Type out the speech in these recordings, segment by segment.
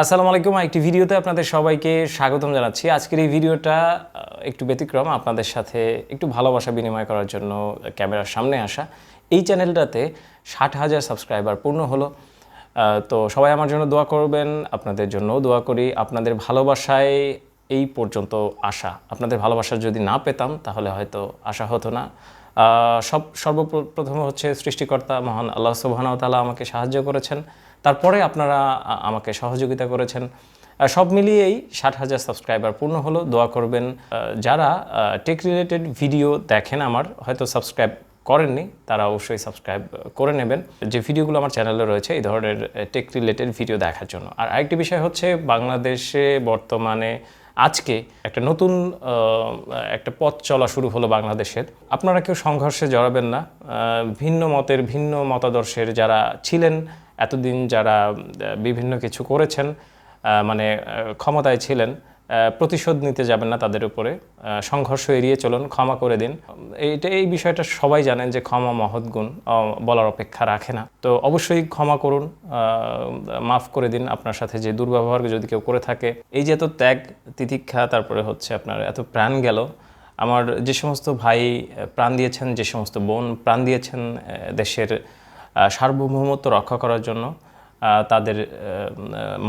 আসসালামু আলাইকুম একটি ভিডিওতে আপনাদের সবাইকে স্বাগতম জানাচ্ছি। আজকের এই ভিডিওটা একটু ব্যতিক্রম, আপনাদের সাথে একটু ভালোবাসা বিনিময় করার জন্য ক্যামেরার সামনে আসা। এই চ্যানেলটাতে ষাট হাজার সাবস্ক্রাইবার পূর্ণ হলো। তো সবাই আমার জন্য দোয়া করবেন, আপনাদের জন্যও দোয়া করি। আপনাদের ভালোবাসায় এই পর্যন্ত আসা। আপনাদের ভালোবাসা যদি না পেতাম, তাহলে হয়তো আশা হতো না। সব সর্বপ্রথম হচ্ছে সৃষ্টিকর্তা মহান আল্লাহ সুবাহানাও তালা আমাকে সাহায্য করেছেন। তারপরে আপনারা আমাকে সহযোগিতা করেছেন। সব মিলিয়েই ষাট হাজার সাবস্ক্রাইবার পূর্ণ হলো। দোয়া করবেন যারা টেক রিলেটেড ভিডিও দেখেন আমার, হয়তো সাবস্ক্রাইব করেননি, তারা অবশ্যই সাবস্ক্রাইব করে নেবেন। যে ভিডিওগুলো আমার চ্যানেলে রয়েছে, এই ধরনের টেক রিলেটেড ভিডিও দেখার জন্য। আর আরেকটি বিষয় হচ্ছে, বাংলাদেশে বর্তমানে আজকে একটা নতুন একটা পথ চলা শুরু হলো বাংলাদেশের। আপনারা কেউ সংঘর্ষে জড়াবেন না। ভিন্ন মতের, ভিন্ন মতাদর্শের যারা ছিলেন, এতদিন যারা বিভিন্ন কিছু করেছেন মানে ক্ষমতায় ছিলেন প্রতিশোধ নিতে যাবেন না তাদের উপরে। সংঘর্ষ এড়িয়ে চলুন, ক্ষমা করে দিন। এইটা, এই বিষয়টা সবাই জানেন যে ক্ষমা মহৎ গুণ বলার অপেক্ষা রাখে না। তো অবশ্যই ক্ষমা করুন মাফ করে দিন আপনার সাথে যে দুর্ব্যবহার যদি কেউ করে থাকে। এই যে এত ত্যাগ, তিতিক্ষা, তারপরে হচ্ছে আপনার এত প্রাণ গেল। আমার যে সমস্ত ভাই প্রাণ দিয়েছেন, যে সমস্ত বোন প্রাণ দিয়েছেন দেশের সার্বভৌমত্ব রক্ষা করার জন্য তাদের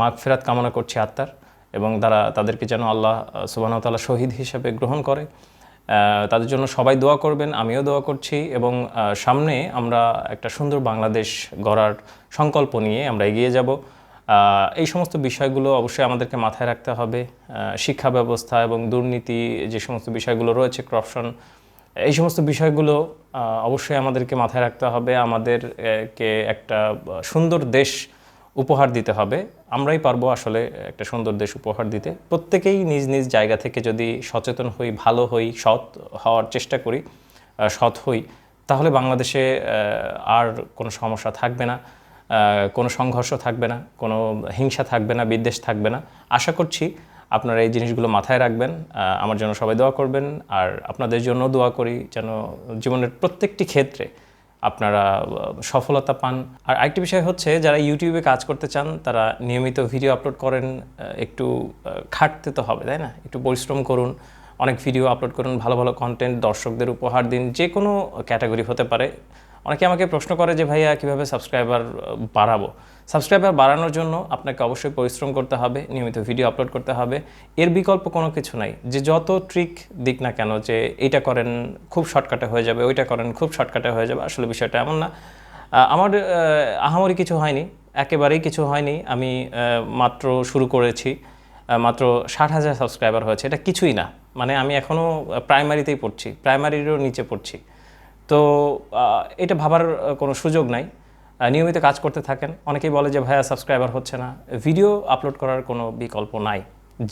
মাগ ফেরাত কামনা করছি আত্মার। এবং তারা তাদেরকে যেন আল্লাহ সুবাহতাল্লাহ শহীদ হিসেবে গ্রহণ করে। তাদের জন্য সবাই দোয়া করবেন আমিও দোয়া করছি এবং সামনে আমরা একটা সুন্দর বাংলাদেশ গড়ার সংকল্প নিয়ে আমরা এগিয়ে যাব। এই সমস্ত বিষয়গুলো অবশ্যই আমাদেরকে মাথায় রাখতে হবে। শিক্ষা ব্যবস্থা এবং দুর্নীতি যে সমস্ত বিষয়গুলো রয়েছে করাপশন এই সমস্ত বিষয়গুলো অবশ্যই আমাদেরকে মাথায় রাখতে হবে। আমাদের আহ, কে একটা সুন্দর দেশ উপহার দিতে হবে। আমরাই পারব আসলে একটা সুন্দর দেশ উপহার দিতে। প্রত্যেকেই নিজ নিজ জায়গা থেকে যদি সচেতন হই, ভালো হই, সৎ হওয়ার চেষ্টা করি সৎ হই, তাহলে বাংলাদেশে আর কোনো সমস্যা থাকবে না। কোনো সংঘর্ষ থাকবে না, কোনো হিংসা থাকবে না, বিদ্বেষ থাকবে না। আশা করছি আপনারা এই জিনিসগুলো মাথায় রাখবেন আমার জন্য সবাই দোয়া করবেন, আর আপনাদের জন্য দোয়া করি যেন জীবনের প্রত্যেকটি ক্ষেত্রে আপনারা সফলতা পান। আর আরেকটি বিষয় হচ্ছে, যারা ইউটিউবে কাজ করতে চান, তারা নিয়মিত ভিডিও আপলোড করেন একটু খাটতে তো হবে, তাই না? একটু পরিশ্রম করুন, অনেক ভিডিও আপলোড করুন, ভালো ভালো কন্টেন্ট দর্শকদের উপহার দিন যে কোনো ক্যাটাগরি হতে পারে। অনেকে আমাকে প্রশ্ন করে যে, ভাইয়া, কীভাবে সাবস্ক্রাইবার বাড়াবো? সাবস্ক্রাইবার বাড়ানোর জন্য আপনাকে অবশ্যই পরিশ্রম করতে হবে, নিয়মিত ভিডিও আপলোড করতে হবে। এর বিকল্প কোনো কিছু নাই। যে, যত ট্রিক দিক না কেন যে, এইটা করেন, খুব শর্টকাটে হয়ে যাবে, ওইটা করেন, খুব শর্টকাটে হয়ে যাবে, আসলে বিষয়টা এমন না। আমার আহামরি কিছু হয়নি। একেবারেই কিছু হয়নি। আমি মাত্র শুরু করেছি। মাত্র ষাট হাজার সাবস্ক্রাইবার হয়েছে। এটা কিছুই না। মানে আমি এখনও প্রাইমারিতেই পড়ছি। প্রাইমারিরও নিচে পড়ছি। তো এটা ভাবার কোনো সুযোগ নাই। নিয়মিত কাজ করতে থাকেন। অনেকেই বলে যে, ভাইয়া সাবস্ক্রাইবার হচ্ছে না। ভিডিও আপলোড করার কোনো বিকল্প নাই।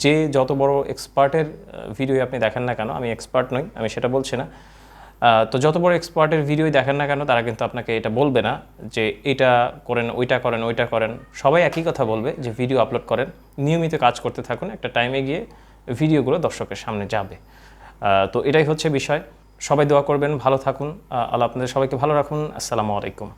যে যত বড় এক্সপার্টের ভিডিও আপনি দেখেন না কেন, আমি এক্সপার্ট নই, আমি সেটা বলছি না। তো যত বড় এক্সপার্টের ভিডিও দেখেন না কেন, তারা কিন্তু আপনাকে এটা বলবে না যে, এটা করেন, ওইটা করেন ওইটা করেন। সবাই একই কথা বলবে যে ভিডিও আপলোড করেন। নিয়মিত কাজ করতে থাকুন, একটা টাইমে গিয়ে ভিডিওগুলো দর্শকের সামনে যাবে। তো এটাই হচ্ছে বিষয়। সবাই দোয়া করবেন ভালো থাকুন। আল্লাহ আপনাদের সবাইকে ভালো রাখুন। আসসালামু আলাইকুম।